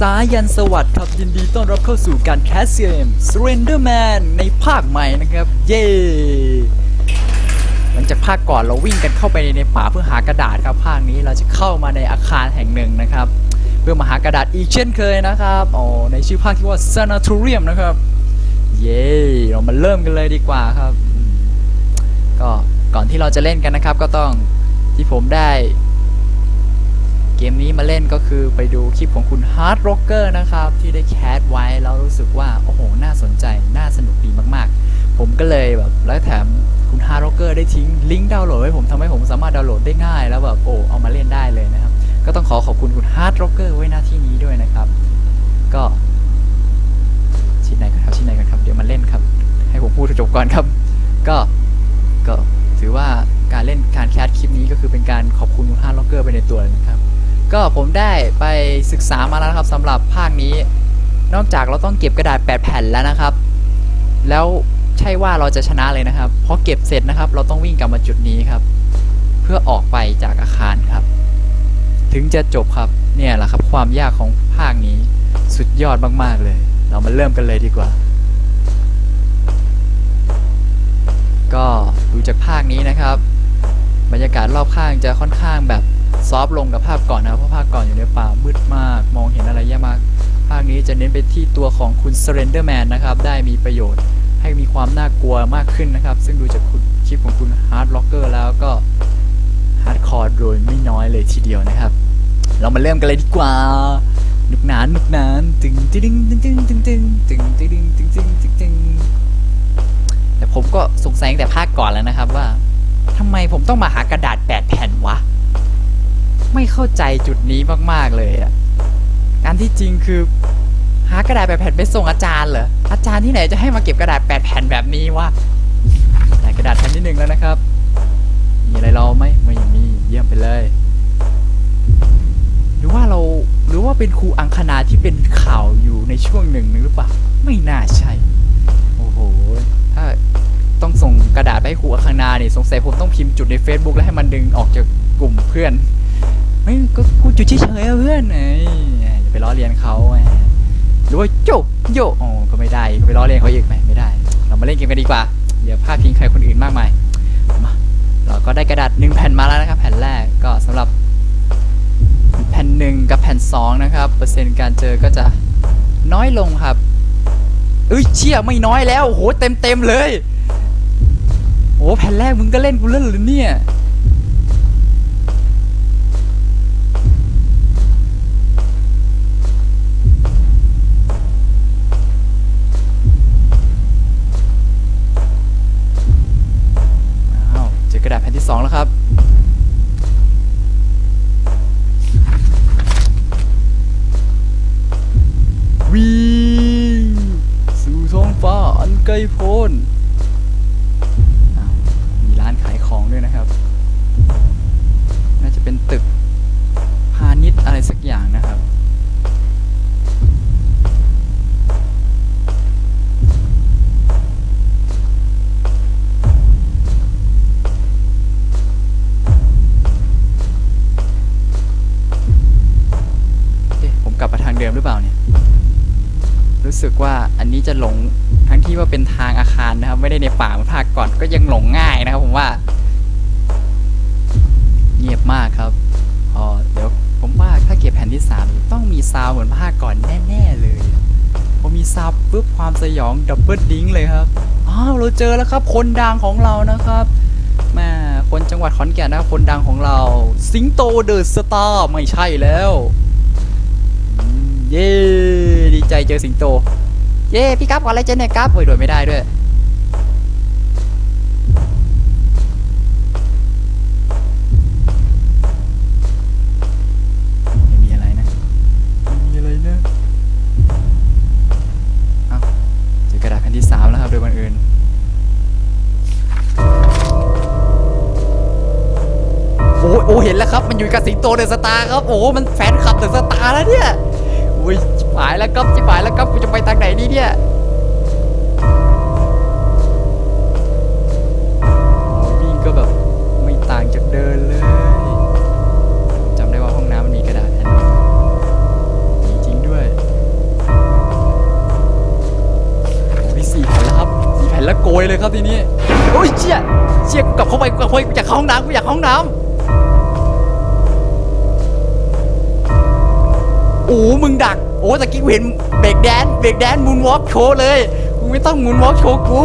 สายันสวัสดิ์ครับยินดีต้อนรับเข้าสู่การแคสเซียม Slenderman ในภาคใหม่นะครับ เย้หลังจากภาคก่อนเราวิ่งกันเข้าไปในป่าเพื่อหากระดาษครับภาคนี้เราจะเข้ามาในอาคารแห่งหนึ่งนะครับ เพื่อมาหากระดาษอีกเช่นเคยนะครับอ๋อในชื่อภาคที่ว่า Sanatorium นะครับ เย้เรามาเริ่มกันเลยดีกว่าครับ ก็ก่อนที่เราจะเล่นกันนะครับ ก็ต้องที่ผมได้ เกมนี้มาเล่นก็คือไปดูคลิปของคุณ Hard Rocker นะครับ ที่ได้แคสไว้แล้วรู้สึกว่า โอ้โห น่าสนใจ น่าสนุกดีมากๆ ผมก็เลยแบบแล้วแถมคุณ Hard Rocker ได้ทิ้งลิงก์ดาวน์โหลดไว้ผมทำให้ผมสามารถดาวน์โหลดได้ง่าย แล้วแบบโอ้เอามาเล่นได้เลยนะครับ ก็ต้องขอขอบคุณคุณ Hard Rocker ไว้หน้าที่นี้ด้วยนะครับ ก็ชิ้นไหนกันครับชิ้นไหนกันครับเดี๋ยวมาเล่นครับ ให้ผมพูดจบก่อนครับ ก็ก็ถือว่าการเล่นการแคสคลิปนี้ก็คือเป็นการขอบคุณคุณ Hard Rocker ไปในตัวเลยนะครับ ก็ผมได้ไปศึกษามาแล้วนะครับสำหรับภาคนี้ นอกจากเราต้องเก็บกระดาษ 8 แผ่นแล้วนะครับ แล้วใช่ว่าเราจะชนะเลยนะครับพอเก็บเสร็จนะครับ เราต้องวิ่งกลับมาจุดนี้ครับ เพื่อออกไปจากอาคารครับ ถึงจะจบครับเนี่ยแหละครับ ความยากของภาคนี้สุดยอดมากๆเลย เรามาเริ่มกันเลยดีกว่า ก็ดูจากภาคนี้นะครับ บรรยากาศรอบข้างจะค่อนข้างแบบ ซอฟต์ลงกับภาพก่อนนะครับเพราะภาพก่อนอยู่ในป่ามืดมาก มองเห็นอะไรยากมาก ภาคนี้จะเน้นไปที่ตัวของคุณ Slenderman นะครับ ได้มีประโยชน์ให้มีความน่ากลัวมากขึ้นนะครับ ซึ่งดูจากคุณคลิปของคุณ Hard Rocker แล้วก็ Hardcore โดยไม่น้อยเลยทีเดียวนะครับ เรามาเริ่มกันเลยดีกว่าหนุกหนานหนุกหนานตึงตึงตึงตึงตึงตึงตึงตึงตึงตึงตึงตึงตึงแต่ผมก็สงสัยแต่ภาคก่อนแล้วนะครับว่าทำไมผมต้องมาหากระดาษแปดแผ่นวะ ไม่เข้าใจจุดนี้มากๆเลยอะการที่จริงคือ หากระดาษแปดแผ่นไปส่งอาจารย์เหรออาจารย์ที่ไหนจะให้มาเก็บกระดาษแปดแผ่นแบบนี้วะได้กระดาษแผ่นที่หนึ่งแล้วนะครับ มีอะไรรอไหมไม่มีเยี่ยมไปเลย หรือว่าเราหรือว่าเป็นครูอังคณาที่เป็นข่าวอยู่ในช่วงหนึ่งหรือเปล่าไม่น่าใช่โอ้โหถ้าต้องส่งกระดาษไปให้ครูอังคณาเนี่ยสงสัยผมต้องพิมพ์จุดใน Facebook แล้วให้มันดึงออกจากกลุ่มเพื่อน ไม่ก็กูจุดเฉยๆเพื่อนไอ้อย่าไปล้อเลียนเขาไงหรือว่าโยโยอ๋อก็ไม่ได้ไปล้อเลียนเขาอีกไหมไม่ได้ เรามาเล่นเกมกันดีกว่าอย่าพลาดพิงใครคนอื่นมากมายมาเราก็ได้กระดาษหนึ่งแผ่นมาแล้วนะครับ แผ่นแรกก็สำหรับแผ่นหนึ่งกับแผ่นสองนะครับ เปอร์เซ็นต์การเจอก็จะน้อยลงครับเอ้ยเชี่ยไม่น้อยแล้วโหเต็มเต็มเลยโอ้แผ่นแรกมึงก็เล่นกูเล่นหรือเนี่ย โพ้นมีร้านขายของด้วยนะครับ น่าจะเป็นตึกพาณิชย์อะไรสักอย่างนะครับ เอ๊ะผมกลับมาทางเดิมหรือเปล่าเนี่ย รู้สึกว่าอันนี้จะหลง ทั้งที่ว่าเป็นทางอาคารนะครับ ไม่ได้ในป่าเหมือนภาคก่อนก็ยังหลงง่ายนะครับ ผมว่า เงียบมากครับอ๋อเดี๋ยวผมว่าถ้าเก็บแผ่นที่สามต้องมีซาวเหมือนภาคก่อนแน่ ๆ เลยพอมีซาวปุ๊บความสยองดับเบิลดิ้งเลยครับอ้าวเราเจอแล้วครับ คนดังของเรานะครับแม่คนจังหวัดขอนแก่นนะครับคนดังของเรา สิงโตเดอะสตาร์ไม่ใช่แล้ว เย้ดีใจเจอสิงโต เย้พี่กั๊บขออะไรเจนหน่อยครับโอ้ยโดดไม่ได้ด้วยไม่มีอะไรนะไม่มีอะไรนะเอ้าเจอกระดาษแผ่นที่สามแล้วครับ โดยบังเอิญโอ้ยโอ้เห็นแล้วครับ มันอยู่กับสิงโตเดอะสตาร์ครับ โอ้ มันแฟนคลับเดอะสตาร์แล้วเนี่ย อ้ยจิบหายแล้วครับจิบหายแล้วครับกูจะไปทางไหนดีเนี่ยวิ่งก็แบบไม่ต่างจากเดินเลยจำได้ว่าห้องน้ำมันมีกระดาษแผ่นจริงจริงด้วยมีสี่แผ่นแล้วครับสี่แผ่นแล้วโกยเลยครับทีนี้โอ้ยเชี่ยเชี่ยกกลับเข้าไปกกลับเข้าไปกูอยากเข้าห้องน้ำกูอยากเข้าห้องน้ำ อ้มึงดัก โอ้ตะกี้กูเห็นเบรกแดนเบรกแดนมูนวอล์กโชว์เลยมึงไม่ต้องมูนวอล์กโชว์กู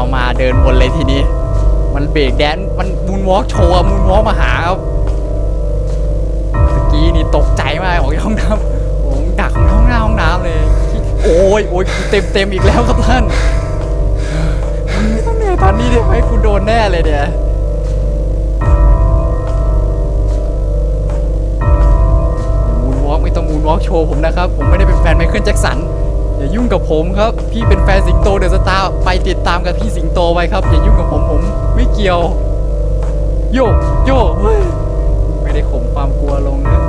าวมาเดินวนเลยทีนี้ มันเบรกแดนมันมูนวอล์กโชว์มูนวอล์กมาหาครับเมื่อกี้นี่ตกใจมากออกจากห้องน้ำโอ้โหดักห้องหน้าห้องน้ำเลย โอ้ยโอ้ยเต็มเต็มๆอีกแล้วครับท่านไม่ต้องเหนื่อยตอนนี้ได้ไหมกูโดนแน่เลยเนี่ยมูนวอล์กไม่ต้องมูนวอล์กโชว์ผมนะครับ ผมไม่ได้เป็นแฟนไมเคิลแจ็คสัน อย่ายุ่งกับผมครับ พี่เป็นแฟนสิงโตเดอะสตาร์ไปติดตามกับพี่สิงโตไว้ครับ อย่ายุ่งกับผมผมไม่เกี่ยว โยโยเฮ้ยไม่ได้ข่มความกลัวลงนะ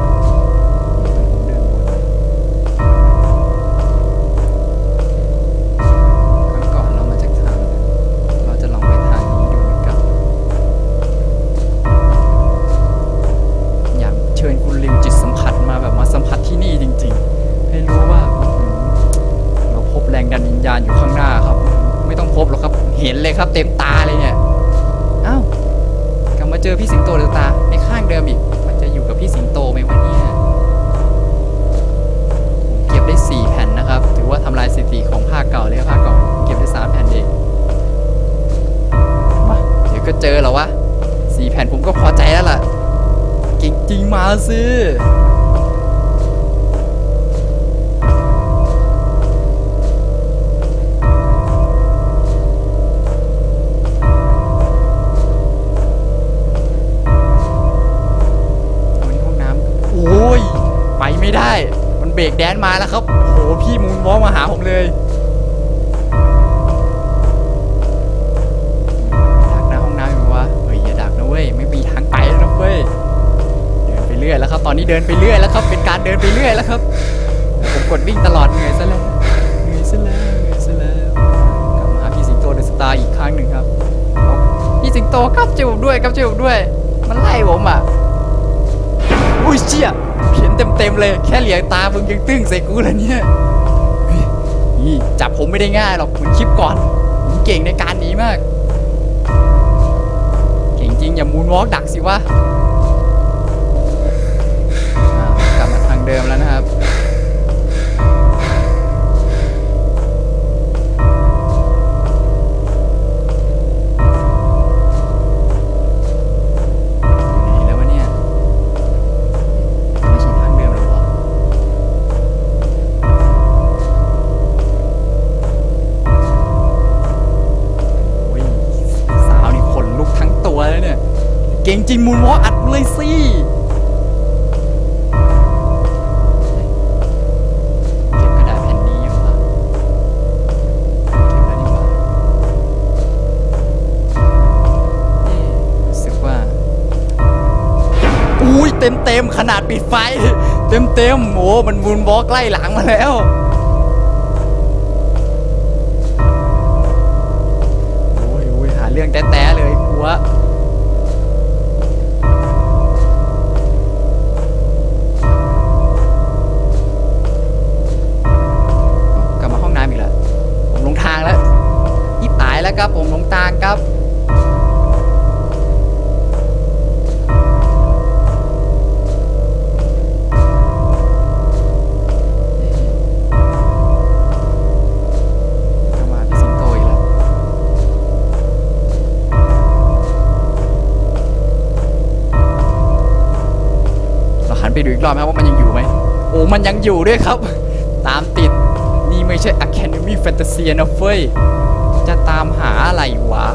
ตเดอะตาในข้างเดิมอีก มันจะอยู่กับพี่สิงโตไหมวะเนี่ยผมเก็บได้ 4 แผ่นนะครับ ถือว่าทำลายสถิติของภาคเก่าเลยครับภาคเก่าเก็บได้ 3 แผ่นเองมาเดี๋ยวก็เจอแล้ววะสี่แผ่นผมก็พอใจแล้วล่ะ เก่งจริงมาสิ รกแดนมาแล้วครับ โหพี่มูนวอลมาหาผมเลยดักหน้าห้องน้ำอยู่วะเฮ้ยอย่าดักนะเว้ยไม่มีทางไปแล้วนะเว้ยเดินไปเรื่อยแล้วครับ ตอนนี้เดินไปเรื่อยแล้วครับ เป็นการเดินไปเรื่อยแล้วครับผมกดวิ่งตลอดเหนื่อยซะแล้วเหนื่อยซะแล้วเหนื่อยซะแล้วกลับมาหาพี่สิงโตเดอะสตาร์อีกครั้งหนึ่งครับพี่สิงโตครับช่วยผมด้วยครับช่วยผมด้วย มันไล่ผมอะอุ้ยเชี่ย เต็มๆเลย แค่เหลียงตามึงยังตึ้งใส่กูแล้วเนี่ยจับผมไม่ได้ง่ายหรอกคุณคลิปก่อนผมเก่งในการหนีมาก เก่งจริงอย่ามูนวอล์กดักสิวะกลับมาทางเดิมแล้วนะครับ จริงมูนวอล์กอัดเลยสิเก็บกระดาษแผ่นนี้อยู่วะเก็บแล้วนี่หว่าเอ๊ะรู้สึกว่าอุ้ยเต็มเต็มขนาดปิดไฟ เต็มเต็มโอ้มันมูนบล็อกไล่หลังมาแล้ว อีกรอบไหมว่ามันยังอยู่ไหมโอ้มันยังอยู่ด้วยครับ ตามติด นี่ไม่ใช่ Academy Fantasy นะเฟ้ย จะตามหาอะไรวะ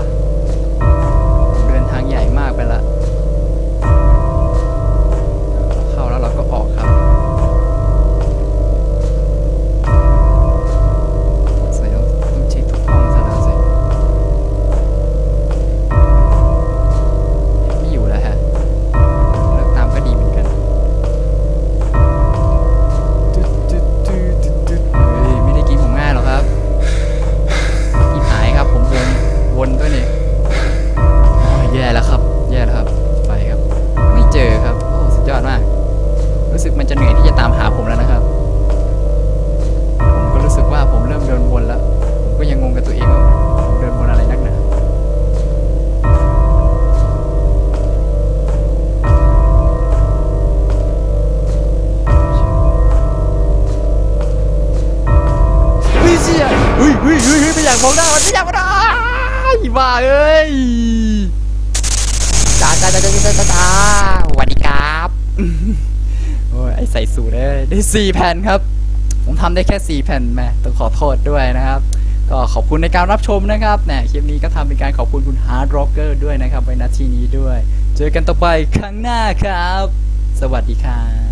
จ้าจ้าจ้าจ้าจ้าจ้าสวัสดีครับโอ้ยไอใส่สูตรได้ได้สี่แผ่นครับ ผมทำได้แค่สี่แผ่นแหม่ต้องขอโทษด้วยนะครับ ก็ขอบคุณในการรับชมนะครับเนี่ยคลิปนี้ก็ทำเป็นการขอบคุณคุณฮาร์ดร็อกเกอร์ด้วยนะครับไว้ณที่นี้ด้วย เจอกันต่อไปครั้งหน้าครับ สวัสดีครับ